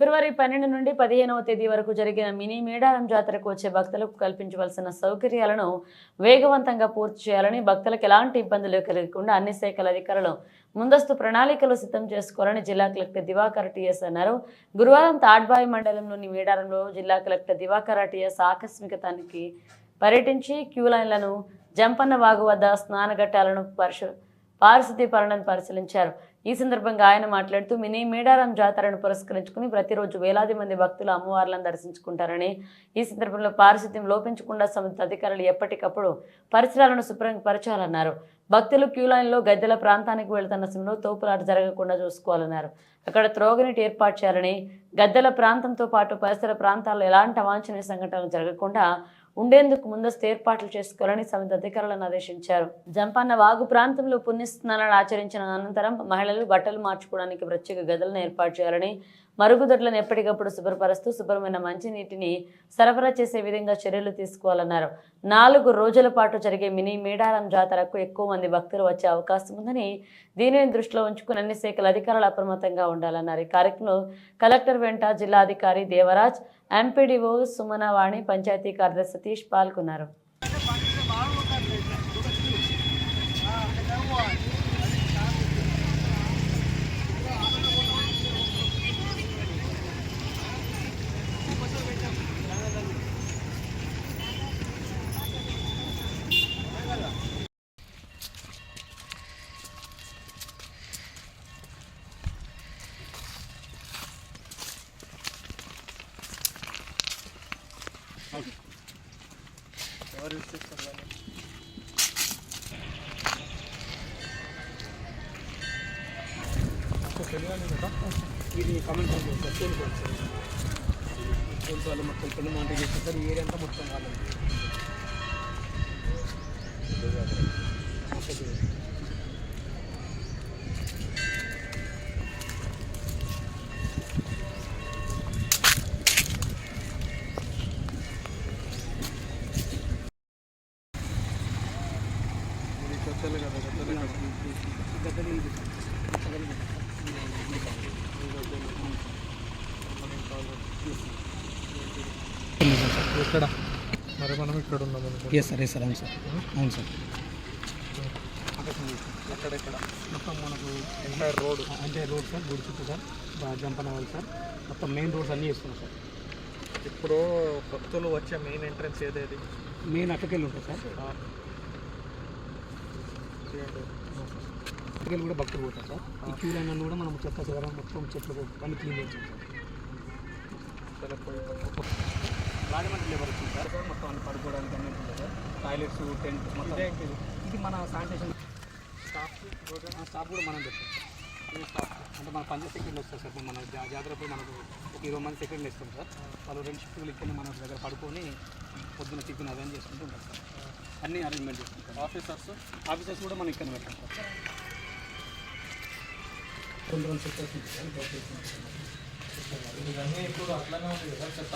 ఫిబ్రవరి పన్నెండు నుండి పదిహేనవ తేదీ వరకు జరిగిన మినీ మేడారం జాతరకు వచ్చే భక్తులకు కల్పించవలసిన సౌకర్యాలను వేగవంతంగా పూర్తి చేయాలని భక్తులకు ఎలాంటి ఇబ్బందులు కలగకుండా అన్ని శాఖల అధికారులు ముందస్తు ప్రణాళికలు సిద్ధం చేసుకోవాలని జిల్లా కలెక్టర్ దివాకర్ టీఎస్ అన్నారు. గురువారం తాడ్బాయి మండలంలోని మేడారంలో జిల్లా కలెక్టర్ దివాకర్ టీఎస్ ఆకస్మిక తనిఖీ పర్యటించి క్యూ లైన్లను జంపన్న వాగు వద్ద స్నానఘట్టాలను పరిశో పారిశుద్ధ్య పనులను పరిశీలించారు. ఈ సందర్భంగా ఆయన మాట్లాడుతూ మినీ మేడారం జాతరను పురస్కరించుకుని ప్రతిరోజు వేలాది మంది భక్తులు అమ్మవార్లను దర్శించుకుంటారని ఈ సందర్భంలో పారిశుద్ధ్యం లోపించకుండా సంబంధిత అధికారులు ఎప్పటికప్పుడు పరిసరాలను శుభ్రంగా పరచాలన్నారు. భక్తులు క్యూ లైన్లో గద్దెల ప్రాంతానికి వెళ్తున్న సమయంలో తోపులాట జరగకుండా చూసుకోవాలన్నారు. అక్కడ త్రోగనీటి ఏర్పాటు చేయాలని గద్దెల ప్రాంతంతో పాటు పరిసర ప్రాంతాల్లో ఎలాంటి అవాంఛనీయ సంఘటనలు జరగకుండా ఉండేందుకు ముందస్తు ఏర్పాట్లు చేసుకోవాలని సమితి అధికారులను ఆదేశించారు. జంపన్న వాగు ప్రాంతంలో పుణ్యస్నానాలు ఆచరించిన అనంతరం మహిళలు బట్టలు మార్చుకోవడానికి ప్రత్యేక గదులను ఏర్పాటు చేయాలని మరుగుదొడ్లను ఎప్పటికప్పుడు శుభ్రపరుస్తూ శుభ్రమైన మంచినీటిని సరఫరా చేసే విధంగా చర్యలు తీసుకోవాలన్నారు. నాలుగు రోజుల పాటు జరిగే మినీ మేడారం జాతరకు ఎక్కువ మంది భక్తులు వచ్చే అవకాశం ఉందని దీనిని దృష్టిలో ఉంచుకుని అన్ని శాఖల అధికారులు అప్రమత్తంగా ఉండాలన్నారు. ఈ కార్యక్రమంలో కలెక్టర్ వెంట జిల్లాధికారి దేవరాజ్ ఎంపీడీఓ సుమనవాణి పంచాయతీ కార్యదర్శి సతీష్ పాల్గొన్నారు. ఇది comment sir school sir schools వాళ్ళు మొత్తం పెళ్ళి మాంటి చేస్తారు సార్ ఈ ఏరియా అంతా మొత్తం వాళ్ళు ఎక్కడ? మరి మనం ఇక్కడ ఉన్నాం ఎస్ సార్ ఎస్ సార్ అవును సార్ అవును సార్ ఎక్కడెక్కడ? మొత్తం మనకు ఎంటైర్ రోడ్ అంటే రోడ్ సార్ గుడి చుట్టూ సార్ జంపనవాలి సార్ మొత్తం మెయిన్ రోడ్స్ అన్నీ వేస్తున్నాం సార్ ఇప్పుడు భక్తులు వచ్చే మెయిన్ ఎంట్రన్స్ ఏదేది మెయిన్ అక్కడికి ఉంటుంది సార్ అక్కడికి కూడా భక్తులు పోతారు సార్. ఈ క్యూ లైన్ అన్ని కూడా మనం చెత్త చెదరం మొత్తం చెట్లు అన్ని క్లీన్ చేస్తాం సార్. రాజమండ్రి లేబర్ వచ్చింది సార్? మొత్తం అన్ని పడుకోవడానికి అన్ని ఉంటుంది సార్. టాయిలెట్స్ టెంట్ మొత్తం. ఇది మన శానిటేషన్. స్టాఫ్ స్టాఫ్ కూడా మనం చెప్తాం అంటే మన పంచాయతీ సెక్రటరీ వస్తారు సార్. మన జా- జాతరప్పుడు మనకు ఒక ఇరవై మంది సెక్రటరీ ఇస్తాం సార్ వాళ్ళు రెండు షిఫ్ట్లు ఇక్కడ మన దగ్గర పడుకొని పొద్దున్న టిఫిన్ అరేంజ్ చేసుకుంటూ ఉంటారు సార్. అన్ని అరేంజ్మెంట్ చేసుకుంటాం ఆఫీసర్స్ ఆఫీసర్స్ కూడా మనం ఇక్కడ పెట్టాం సార్ రెండు ఇవన్నీ ఇప్పుడు అట్లానే ఉంది కదా చెత్త.